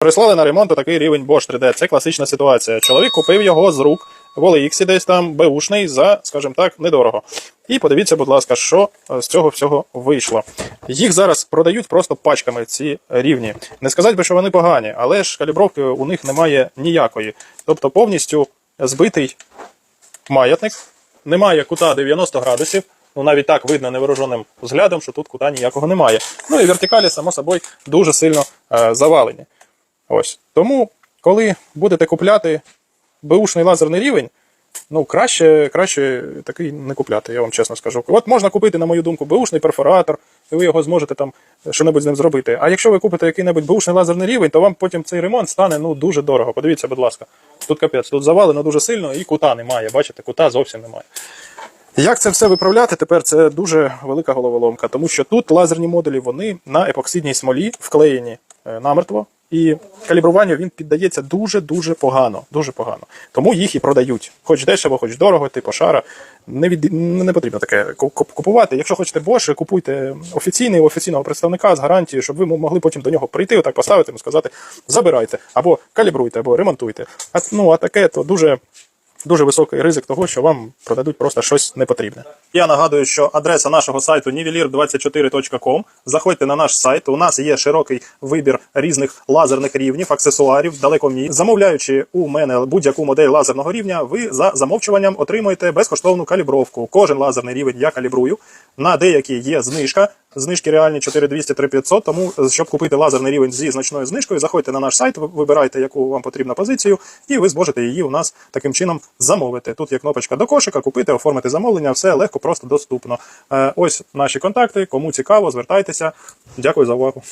Прислали на ремонт такий рівень Bosch 3D. Це класична ситуація. Чоловік купив його з рук в OLX десь там беушний за, скажімо так, недорого. І подивіться, будь ласка, що е, з цього всього вийшло. Їх зараз продають просто пачками ці рівні. Не сказати би, що вони погані, але ж калібровки у них немає ніякої. Тобто повністю збитий маятник, немає кута 90 градусів. Ну, навіть так видно невооруженим взглядом, що тут кута ніякого немає. Ну і вертикалі, само собою, дуже сильно е, завалені. Ось. Тому, коли будете купляти беушний лазерний рівень, ну краще, краще такий не купляти, я вам чесно скажу. От можна купити, на мою думку, беушний перфоратор, і ви його зможете там що-небудь з ним зробити. А якщо ви купите який-небудь беушний лазерний рівень, то вам потім цей ремонт стане ну, дуже дорого. Подивіться, будь ласка. Тут капець, тут завалено дуже сильно і кута немає. Бачите, кута зовсім немає. Як це все виправляти тепер? Це дуже велика головоломка, тому що тут лазерні модулі вони на епоксидній смолі вклеєні е, намертво, і калібруванню він піддається дуже дуже погано. Дуже погано. Тому їх і продають. Хоч дешево, хоч дорого, типу шара. Не від не потрібно таке ку- ку- купувати. Якщо хочете Bosch, купуйте офіційний офіційного представника з гарантією, щоб ви могли потім до нього прийти, отак поставити йому сказати, забирайте або калібруйте, або ремонтуйте. А ну а таке то дуже дуже високий ризик того, що вам продадуть просто щось непотрібне. Я нагадую, що адреса нашого сайту nivelir24.com. Заходьте на наш сайт. У нас є широкий вибір різних лазерних рівнів, аксесуарів, далекомір. Замовляючи у мене будь-яку модель лазерного рівня, ви за замовчуванням отримуєте безкоштовну калібровку. Кожен лазерний рівень я калібрую. На деякі є знижка. Знижки реальні 4200 3500, тому е, щоб купити лазерний рівень зі значною знижкою, заходьте на наш сайт, вибирайте, яку вам потрібна позицію, і ви зможете її у нас таким чином замовити. Тут є кнопочка до кошика, купити, оформити замовлення, все легко, просто доступно. Е, Ось наші контакти. Кому цікаво, звертайтеся. Дякую за увагу.